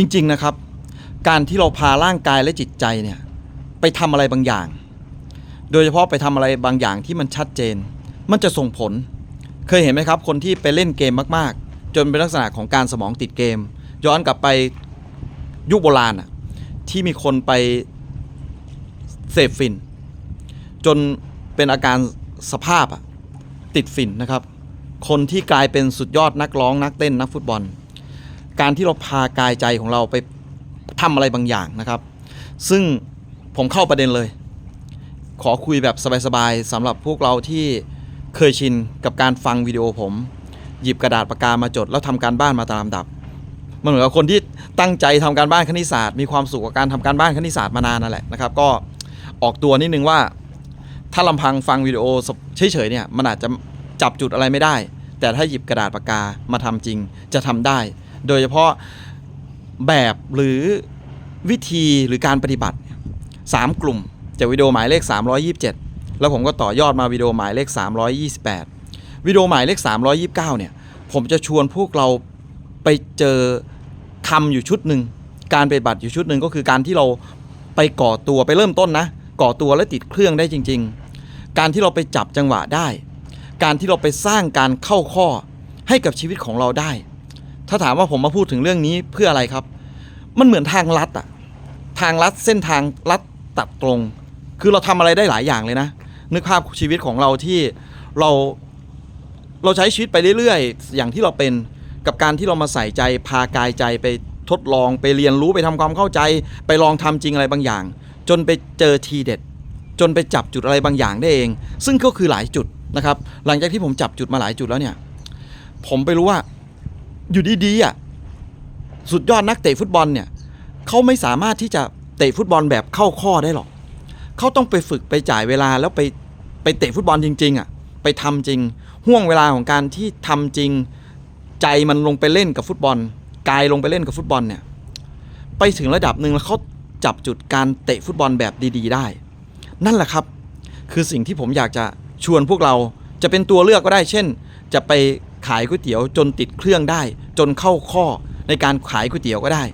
จริง ๆนะครับ การที่เราพาร่างกายและจิตใจเนี่ยไปทำอะไรบางอย่าง โดยเฉพาะไปทำอะไรบางอย่างที่มันชัดเจน มันจะส่งผล เคยเห็นไหมครับ คนที่ไปเล่นเกมมากๆ จนเป็นลักษณะของการสมองติดเกม ย้อนกลับไปยุคโบราณอะที่มีคนไปเสพฟิน จนเป็นอาการสภาพอะติดฝิ่นนะครับ คนที่กลายเป็นสุดยอดนักร้องนักเต้นนักฟุตบอล การที่เราพากายใจของเราไปทำอะไรบางอย่างนะครับ ซึ่งผมเข้าประเด็นเลย ขอคุยแบบสบายๆสำหรับพวกเราที่เคยชินกับการฟังวิดีโอผม หยิบกระดาษปากกามาจด แล้วทำการบ้านมาตามลำดับ มันเหมือนกับคนที่ตั้งใจทำการบ้านคณิตศาสตร์มีความสุขกับการทำการบ้านคณิตศาสตร์มานานนั่นแหละนะครับ ก็ออกตัวนิดนึงว่า ถ้าลำพังฟังวิดีโอเฉยๆเนี่ยมันอาจจะจับจุดอะไรไม่ได้ แต่ถ้าหยิบกระดาษปากกามาทำจริง จะทำได้ โดยเฉพาะแบบหรือวิธีหรือการปฏิบัติเนี่ยสามกลุ่มจากวิดีโอหมายเลข 327 แล้วผมก็ต่อยอดมาวิดีโอหมายเลข 328 วิดีโอหมายเลข 329 เนี่ย ผมจะชวนพวกเราไปเจอทำอยู่ชุดหนึ่ง การปฏิบัติอยู่ชุดหนึ่งก็คือการที่เราไปก่อตัวไปเริ่มต้นนะ ก่อตัวและติดเครื่องได้จริง ๆ การที่เราไปจับจังหวะได้ การที่เราไปสร้างการเข้าข้อให้กับชีวิตของเราได้ ถ้าถามว่าผมมาพูดถึงเรื่องนี้เพื่ออะไรครับ มันเหมือนทางลัดอะทางลัดเส้นทางลัดตัดตรง คือเราทำอะไรได้หลายอย่างเลยนะ นึกภาพชีวิตของเราที่เราเราใช้ชีวิตไปเรื่อยๆ อย่างที่เราเป็นกับการที่เรามาใส่ใจพากายใจไปทดลองไปเรียนรู้ไปทำความเข้าใจ ไปลองทำจริงอะไรบางอย่าง จนไปเจอทีเด็ด จนไปจับจุดอะไรบางอย่างได้เอง ซึ่งก็คือหลายจุดนะครับ หลังจากที่ผมจับจุดมาหลายจุดแล้วเนี่ย ผมไปรู้ว่า อยู่ดีๆอะสุดยอดนักเตะฟุตบอลเนี่ยเขาไม่สามารถที่จะเตะฟุตบอลแบบเข้าข้อได้หรอกเขาต้องไปฝึกไปจ่ายเวลาแล้วไปไปเตะฟุตบอลจริง ๆอะไปทำจริงห่วงเวลาของการที่ทำจริง ใจมันลงไปเล่นกับฟุตบอล กายลงไปเล่นกับฟุตบอลเนี่ยไปถึงระดับหนึ่งแล้วเขาจับจุดการเตะฟุตบอลแบบดี ๆ ได้ นั่นแหละครับ คือสิ่งที่ผมอยากจะชวนพวกเราจะเป็นตัวเลือกก็ได้ เช่น จะไป ขายก๋วยเตี๋ยวจนติดเครื่องได้ จนเข้าข้อในการขายก๋วยเตี๋ยวก็ได้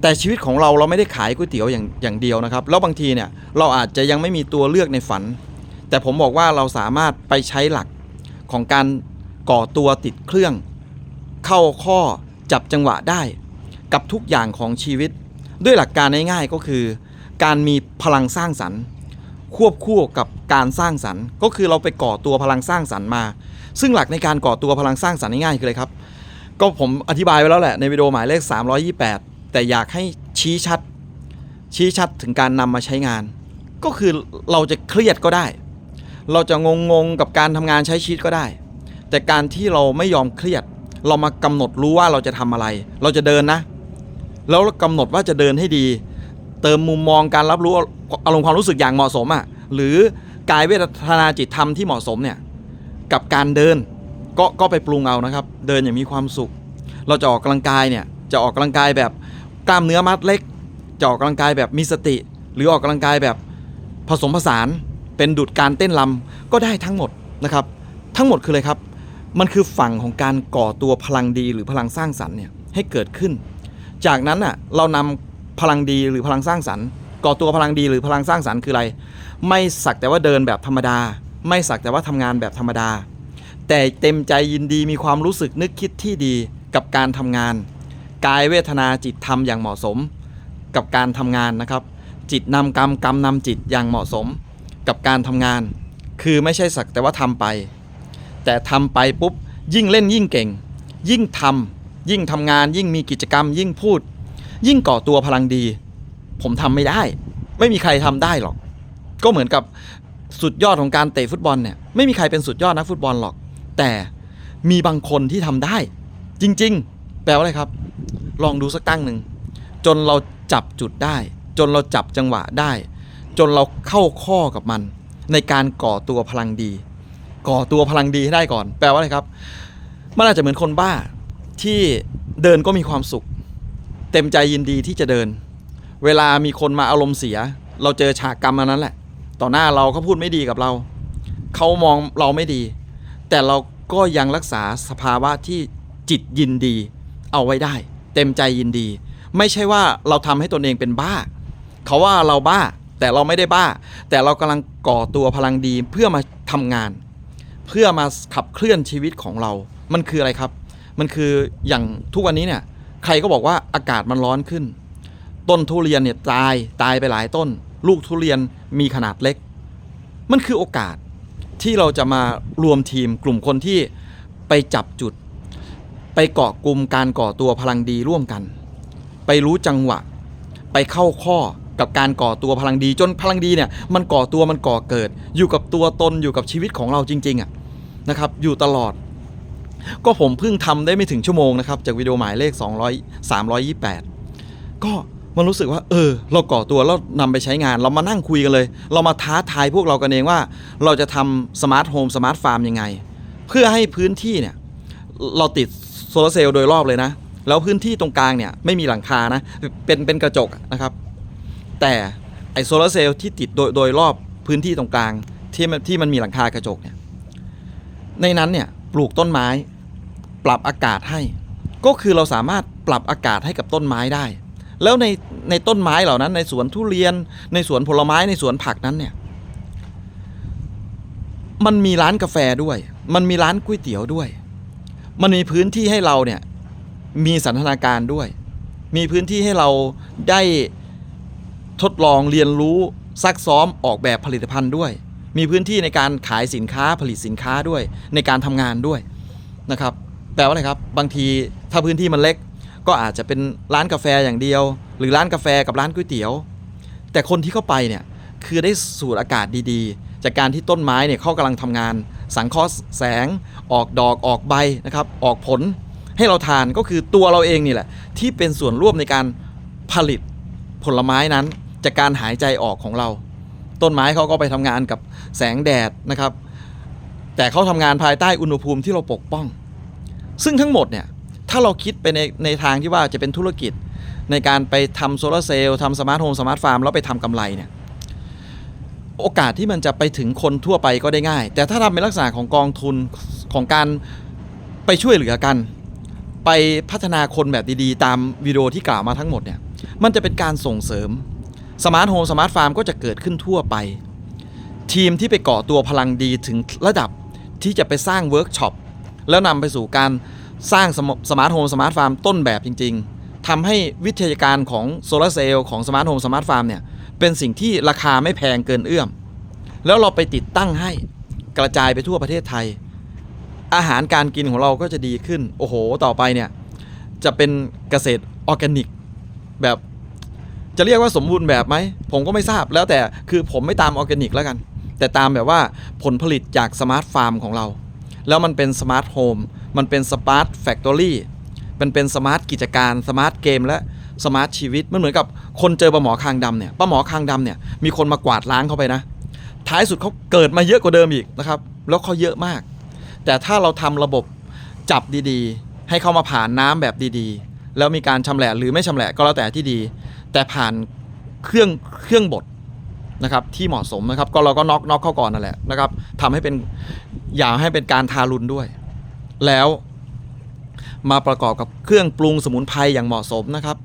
แต่ชีวิตของเราเราไม่ได้ขายก๋วยเตี๋ยวอย่างอย่างเดียวนะครับ แล้วบางทีเนี่ยเราอาจจะยังไม่มีตัวเลือกในฝัน แต่ผมบอกว่าเราสามารถไปใช้หลักของการก่อตัวติดเครื่อง เข้าข้อจับจังหวะได้ กับทุกอย่างของชีวิต ด้วยหลักการง่ายๆก็คือ การมีพลังสร้างสรรค์ ควบคู่กับการสร้างสรรค์ ก็คือเราไปก่อตัวพลังสร้างสรรค์มา ซึ่งหลักในการก่อตัวพลังสร้างสรรค์ง่ายๆคืออะไรครับ ก็ผมอธิบายไว้แล้วแหละในวิดีโอหมายเลข 328 แต่อยากให้ชี้ชัด ชี้ชัดถึงการนำมาใช้งาน ก็คือเราจะเครียดก็ได้ เราจะงงๆกับการทำงานใช้ชีวิตก็ได้ แต่การที่เราไม่ยอมเครียด เรามากำหนดรู้ว่าเราจะทำอะไร เราจะเดินนะ แล้วกำหนดว่าจะเดินให้ดี เติมมุมมองการรับรู้อารมณ์ความรู้สึกอย่างเหมาะสมอะหรือกายเวทนาจิตธรรมที่เหมาะสมเนี่ย กับการเดิน ก็ก็ไปปรุงเอานะครับ เดินอย่างมีความสุข เราจะออกกำลังกายเนี่ยจะออกกำลังกายแบบกล้ามเนื้อมัดเล็ก จะออกกำลังกายแบบมีสติ หรือออกกำลังกายแบบผสมผสาน เป็นดุดการเต้นลำก็ได้ทั้งหมดนะครับ ทั้งหมดคืออะไรครับ มันคือฝั่งของการก่อตัวพลังดีหรือพลังสร้างสรรค์เนี่ยให้เกิดขึ้น จากนั้นอะเรานำพลังดีหรือพลังสร้างสรรค์ก่อตัวพลังดีหรือพลังสร้างสรรค์คืออะไร ไม่สักแต่ว่าเดินแบบธรรมดา ไม่สักแต่ว่าทำงานแบบธรรมดา แต่เต็มใจยินดีมีความรู้สึกนึกคิดที่ดีกับการทำงาน กายเวทนาจิตทำอย่างเหมาะสม กับการทำงานนะครับ จิตนำกรรมกรรมนำจิตอย่างเหมาะสม กับการทำงาน คือไม่ใช่สักแต่ว่าทำไป แต่ทำไปปุ๊บยิ่งเล่นยิ่งเก่ง ยิ่งทำยิ่งทำงาน ยิ่งมีกิจกรรม ยิ่งพูด ยิ่งก่อตัวพลังดี ผมทำไม่ได้ ไม่มีใครทำได้หรอก ก็เหมือนกับ สุดยอดของการเตะฟุตบอลเนี่ยไม่มีใครเป็นสุดยอดนักฟุตบอลหรอก แต่มีบางคนที่ทำได้ จริง ๆ แปลว่าอะไรครับ ลองดูสักตั้งหนึ่งจนเราจับจุดได้ จนเราจับจังหวะได้ จนเราเข้าข้อกับมัน ในการก่อตัวพลังดี ก่อตัวพลังดีให้ได้ก่อน แปลว่าอะไรครับมันอาจจะเหมือนคนบ้าที่เดินก็มีความสุข เต็มใจยินดีที่จะเดิน เวลามีคนมาอารมณ์เสีย เราเจอฉากกรรมอันนั้นแหละ ต่อหน้าเราเขาพูดไม่ดีกับเรา เขามองเราไม่ดี แต่เราก็ยังรักษาสภาวะที่จิตยินดี เอาไว้ได้ เต็มใจยินดี ไม่ใช่ว่าเราทำให้ตนเองเป็นบ้า เขาว่าเราบ้าแต่เราไม่ได้บ้า แต่เรากำลังก่อตัวพลังดีเพื่อมาทำงาน เพื่อมาขับเคลื่อนชีวิตของเรา มันคืออะไรครับ มันคืออย่างทุกวันนี้เนี่ยใครก็บอกว่าอากาศมันร้อนขึ้น ต้นทุเรียนเนี่ยตายตายไปหลายต้น ลูกทุเรียนมีขนาดเล็ก มันคือโอกาสที่เราจะมารวมทีมกลุ่มคนที่ไปจับจุด ไปเกาะกลุ่มการก่อตัวพลังดีร่วมกัน ไปรู้จังหวะ ไปเข้าข้อกับการก่อตัวพลังดีจนพลังดีเนี่ยมันก่อตัวมันก่อเกิด อยู่กับตัวตนอยู่กับชีวิตของเราจริงๆอะนะครับอยู่ตลอด ก็ผมเพิ่งทำได้ไม่ถึงชั่วโมงนะครับจากวิดีโอหมายเลข 200 328 ก็ มันรู้สึกว่า เออ เราก่อตัวแล้วนำไปใช้งาน เรามานั่งคุยกันเลย เรามาท้าทายพวกเรากันเองว่า เราจะทำสมาร์ทโฮมสมาร์ทฟาร์มยังไง เพื่อให้พื้นที่เนี่ย เราติดโซลาเซลล์โดยรอบเลยนะ แล้วพื้นที่ตรงกลางเนี่ยไม่มีหลังคานะ เป็นเป็นกระจกนะครับ แต่ไอโซลาเซลล์ที่ติดโดยโดยรอบพื้นที่ตรงกลางที่มันที่มันมีหลังคากระจกเนี่ย ในนั้นเนี่ยปลูกต้นไม้ ปรับอากาศให้ ก็คือเราสามารถปรับอากาศให้กับต้นไม้ได้ แล้วในในต้นไม้เหล่านั้น ในสวนทุเรียน ในสวนผลไม้ในสวนผักนั้นเนี่ย มันมีร้านกาแฟด้วย มันมีร้านก๋วยเตี๋ยวด้วย มันมีพื้นที่ให้เราเนี่ยมีสันทนาการด้วย มีพื้นที่ให้เราได้ทดลองเรียนรู้ซักซ้อมออกแบบผลิตภัณฑ์ด้วย มีพื้นที่ในการขายสินค้าผลิตสินค้าด้วย ในการทำงานด้วยนะครับแปลว่าอะไรครับ บางทีถ้าพื้นที่มันเล็ก ก็อาจจะเป็นร้านกาแฟอย่างเดียว หรือร้านกาแฟกับร้านก๋วยเตี๋ยว แต่คนที่เข้าไปเนี่ยคือได้สูดอากาศดีๆ จากการที่ต้นไม้เนี่ยเขากำลังทำงาน สังเคราะห์แสง ออกดอกออกใบนะครับออกผลให้เราทานก็คือตัวเราเองนี่แหละ ที่เป็นส่วนร่วมในการผลิตผลไม้นั้น จากการหายใจออกของเรา ต้นไม้เขาก็ไปทำงานกับแสงแดดนะครับ แต่เขาทำงานภายใต้อุณหภูมิที่เราปกป้อง ซึ่งทั้งหมดเนี่ย ถ้าเราคิดไปในในทางที่ว่าจะเป็นธุรกิจในการไปทำโซลาร์เซลล์ทำสมาร์ทโฮมสมาร์ทฟาร์มแล้วไปทำกำไรเนี่ยโอกาสที่มันจะไปถึงคนทั่วไปก็ได้ง่าย แต่ถ้าทำเป็นลักษณะของกองทุนของการไปช่วยเหลือกัน ไปพัฒนาคนแบบดีๆ ตามวิดีโอที่กล่าวมาทั้งหมดเนี่ยมันจะเป็นการส่งเสริมสมาร์ทโฮมสมาร์ทฟาร์มก็จะเกิดขึ้นทั่วไป ทีมที่ไปก่อตัวพลังดีถึงระดับที่จะไปสร้างเวิร์กช็อปแล้วนำไปสู่การ สร้างสมาร์ทโฮมสมาร์ทฟาร์มต้นแบบจริง ๆทำให้วิทยาการของโซลาร์เซลล์ของสมาร์ทโฮมสมาร์ทฟาร์มเนี่ยเป็นสิ่งที่ราคาไม่แพงเกินเอื้อม แล้วเราไปติดตั้งให้กระจายไปทั่วประเทศไทย อาหารการกินของเราก็จะดีขึ้น โอ้โห ต่อไปเนี่ย จะเป็นเกษตรออร์แกนิก แบบจะเรียกว่าสมบูรณ์แบบไหม ผมก็ไม่ทราบแล้วแต่คือผมไม่ตามออร์แกนิกแล้วกัน แต่ตามแบบว่าผลผลิตจากสมาร์ทฟาร์มของเรา แล้วมันเป็นสมาร์ทโฮม มันเป็นสมาร์ทแฟคทอรี่มันเป็นสมาร์ทกิจการสมาร์ทเกมและสมาร์ทชีวิต มันเหมือนกับคนเจอปลาหมอคางดำเนี่ยปลาหมอคางดำเนี่ยมีคนมากวาดล้างเข้าไปนะ ท้ายสุดเขาเกิดมาเยอะกว่าเดิมอีกนะครับแล้วเขาเยอะมาก แต่ถ้าเราทำระบบจับดีๆ ให้เขามาผ่านน้ำแบบดีๆ แล้วมีการชำแหละหรือไม่ชำแหละก็แล้วแต่ที่ดี แต่ผ่านเครื่องเครื่องบดนะครับที่เหมาะสมนะครับก็เราก็น็อกน็อกเข้าก่อนนั่นแหละนะครับทำให้เป็นอย่าให้เป็นการทารุณด้วย แล้วมาประกอบกับเครื่องปรุงสมุนไพรอย่างเหมาะสมนะครับ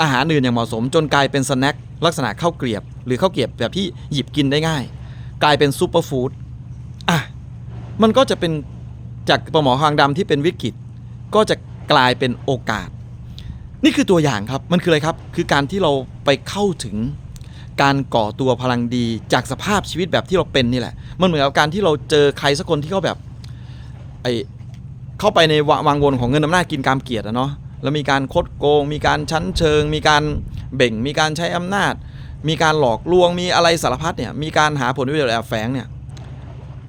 อาหารอื่นอย่างเหมาะสม จนกลายเป็นสแน็คลักษณะข้าวเกรียบ หรือข้าวเกรียบแบบที่หยิบกินได้ง่าย กลายเป็นซูเปอร์ฟู้ดอะมันก็จะเป็นจากปลาหมอคางดำที่เป็นวิกฤต ก็จะกลายเป็นโอกาส นี่คือตัวอย่างครับมันคืออะไรครับ คือการที่เราไปเข้าถึงการก่อตัวพลังดีจากสภาพชีวิตแบบที่เราเป็นนี่แหละ มันเหมือนกับการที่เราเจอใครสักคนที่เขาแบบไอ เข้าไปในววังวนของเงินอำนาจกินกามเกียรติอะเนาะแล้วมีการคดโกง มีการชั้นเชิง มีการเบ่ง มีการใช้อำนาจ มีการหลอกลวงมีอะไรสารพัดเนี่ยมีการหาผลประโยชน์แอบแฝงเนี่ย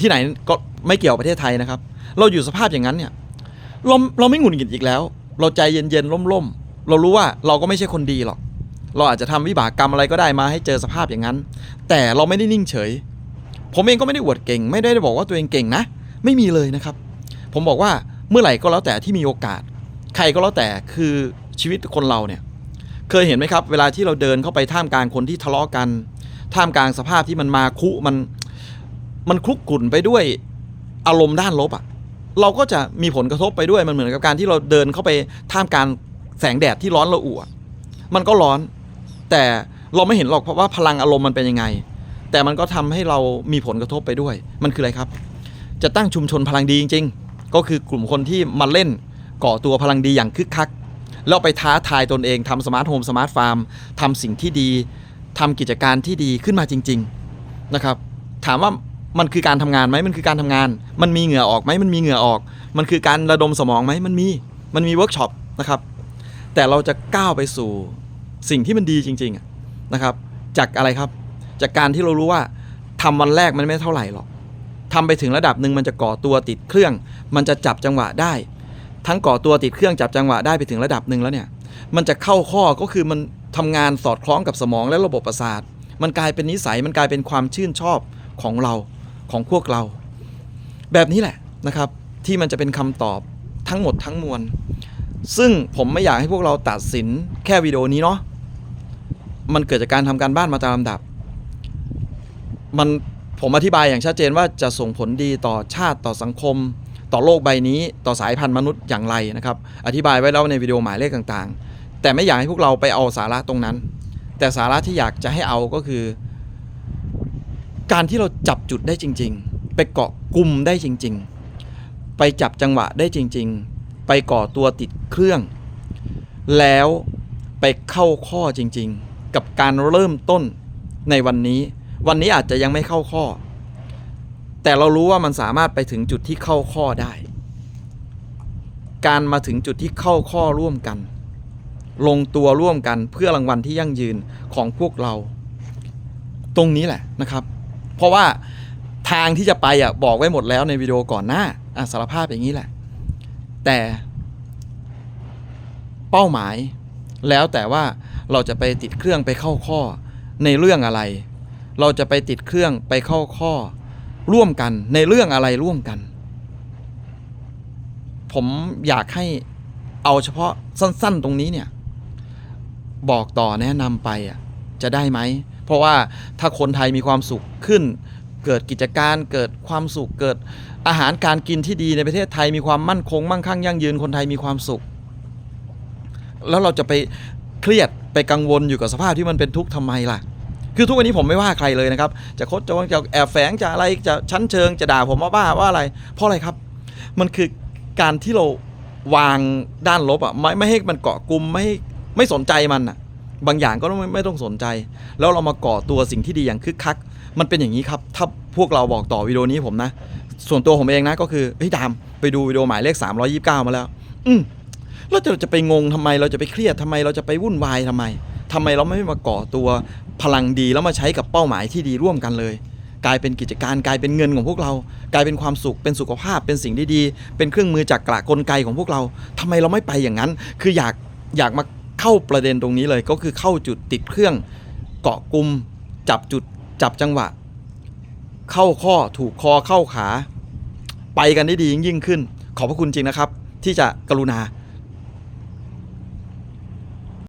ที่ไหนก็ไม่เกี่ยวประเทศไทยนะครับ เราอยู่สภาพอย่างนั้นเนี่ยเราเราไม่หงุดหงิดอีกแล้ว เราใจเย็นๆล่มๆ เรารู้ว่าเราก็ไม่ใช่คนดีหรอก เราอาจจะทำวิบากกรรมอะไรก็ได้มาให้เจอสภาพอย่างนั้น แต่เราไม่ได้นิ่งเฉย ผมเองก็ไม่ได้อวดเก่ง ไม่ได้บอกว่าตัวเองเก่งนะ ไม่มีเลยนะครับ ผมบอกว่าเมื่อไหร่ก็แล้วแต่ที่มีโอกาส ใครก็แล้วแต่คือชีวิตคนเราเนี่ย เคยเห็นไหมครับ เวลาที่เราเดินเข้าไปท่ามกลางคนที่ทะเลาะกัน ท่ามกลางสภาพที่มันมาคุมันมันคลุกกลุ่นไปด้วยอารมณ์ด้านลบอะ่ะ เราก็จะมีผลกระทบไปด้วยมันเหมือนกับการที่เราเดินเข้าไปท่ามกลางแสงแดดที่ร้อนระอุอะมันก็ร้อน แต่เราไม่เห็นหรอกเพราะว่าพลังอารมณ์มันเป็นยังไง แต่มันก็ทำให้เรามีผลกระทบไปด้วย มันคืออะไรครับ จะตั้งชุมชนพลังดีจริง ๆ ก็คือกลุ่มคนที่มาเล่นก่อตัวพลังดีอย่างคึกคัก แล้วไปท้าทายตนเองทำสมาร์ทโฮมสมาร์ทฟาร์มทำสิ่งที่ดีทำกิจการที่ดีขึ้นมาจริง ๆนะครับ ถามว่ามันคือการทำงานไหมมันคือการทำงาน มันมีเหงื่อออกไหมมันมีเหงื่อออก มันคือการระดมสมองไหมมันมีมันมีเวิร์กช็อปนะครับ แต่เราจะก้าวไปสู่สิ่งที่มันดีจริง ๆนะครับ จากอะไรครับ จากการที่เรารู้ว่าทำวันแรกมันไม่เท่าไหร่หรอก ทำไปถึงระดับหนึ่งมันจะก่อตัวติดเครื่อง มันจะจับจังหวะได้ ทั้งก่อตัวติดเครื่องจับจังหวะได้ไปถึงระดับหนึ่งแล้วเนี่ย มันจะเข้าข้อก็คือมันทำงานสอดคล้องกับสมองและระบบประสาท มันกลายเป็นนิสัยมันกลายเป็นความชื่นชอบของเราของพวกเรา แบบนี้แหละนะครับ ที่มันจะเป็นคำตอบทั้งหมดทั้งมวล ซึ่งผมไม่อยากให้พวกเราตัดสินแค่วิดีโอนี้เนาะมันเกิดจากการทำการบ้านมาตามลำดับ มัน ผมอธิบายอย่างชัดเจนว่าจะส่งผลดีต่อชาติต่อสังคม ต่อโลกใบนี้ ต่อสายพันธุ์มนุษย์อย่างไรนะครับ อธิบายไว้แล้วในวิดีโอหมายเลขต่างๆ แต่ไม่อยากให้พวกเราไปเอาสาระตรงนั้น แต่สาระที่อยากจะให้เอาก็คือ การที่เราจับจุดได้จริง ๆ ไปเกาะกลุ่มได้จริง ๆ ไปจับจังหวะได้จริง ๆ ไปก่อตัวติดเครื่อง แล้วไปเข้าข้อจริง ๆ กับการเริ่มต้นในวันนี้ วันนี้อาจจะยังไม่เข้าข้อ แต่เรารู้ว่ามันสามารถไปถึงจุดที่เข้าข้อได้ การมาถึงจุดที่เข้าข้อร่วมกัน ลงตัวร่วมกันเพื่อรางวัลที่ยั่งยืนของพวกเรา ตรงนี้แหละนะครับ เพราะว่าทางที่จะไปอะบอกไว้หมดแล้วในวิดีโอก่อนหน้าอะสารภาพอย่างนี้แหละ แต่เป้าหมายแล้วแต่ว่าเราจะไปติดเครื่องไปเข้าข้อในเรื่องอะไร เราจะไปติดเครื่องไปเข้าข้อร่วมกันในเรื่องอะไรร่วมกัน ผมอยากให้เอาเฉพาะสั้น ๆ ตรงนี้เนี่ย บอกต่อแนะนำไปอะจะได้ไหม เพราะว่าถ้าคนไทยมีความสุขขึ้น เกิดกิจการเกิดความสุขเกิดอาหารการกินที่ดีในประเทศไทยมีความมั่นคง มั่งคั่งยั่งยืนคนไทยมีความสุข แล้วเราจะไปเครียดไปกังวลอยู่กับสภาพที่มันเป็นทุกข์ทำไมล่ะ คือทุกวันนี้ผมไม่ว่าใครเลยนะครับ จะคดจะวงจะแอบแฝงจะอะไรจะชั้นเชิงจะด่าผมว่าบ้าว่าอะไร เพราะอะไรครับ มันคือการที่เราวางด้านลบอะไม่ไม่ให้มันเกาะกลุ่มไม่ให้ไม่สนใจมันอะ บางอย่างก็ไม่ไม่ต้องสนใจ แล้วเรามาก่อตัวสิ่งที่ดีอย่างคึกคัก มันเป็นอย่างนี้ครับ ถ้าพวกเราบอกต่อวิดีโอนี้ผมนะ ส่วนตัวผมเองนะก็คือเฮ้ยดามไปดูวิดีโอหมายเลข 329 มาแล้ว อืมเราจะจะไปงงทำไมเราจะไปเครียดทำไมเราจะไปวุ่นวายทำไมทำไมเราไม่มาก่อตัว พลังดีแล้วมาใช้กับเป้าหมายที่ดีร่วมกันเลย กลายเป็นกิจการกลายเป็นเงินของพวกเรา กลายเป็นความสุขเป็นสุขภาพเป็นสิ่งที่ดีเป็นเครื่องมือจากกระกลไกของพวกเราทำไมเราไม่ไปอย่างนั้น คืออยากอยากมาเข้าประเด็นตรงนี้เลย ก็คือเข้าจุดติดเครื่องเกาะกลุ่มจับจุดจับจังหวะ เข้าข้อถูกคอเข้าขา ไปกันได้ดียิ่งขึ้น ขอบพระคุณจริงนะครับ ที่จะกรุณา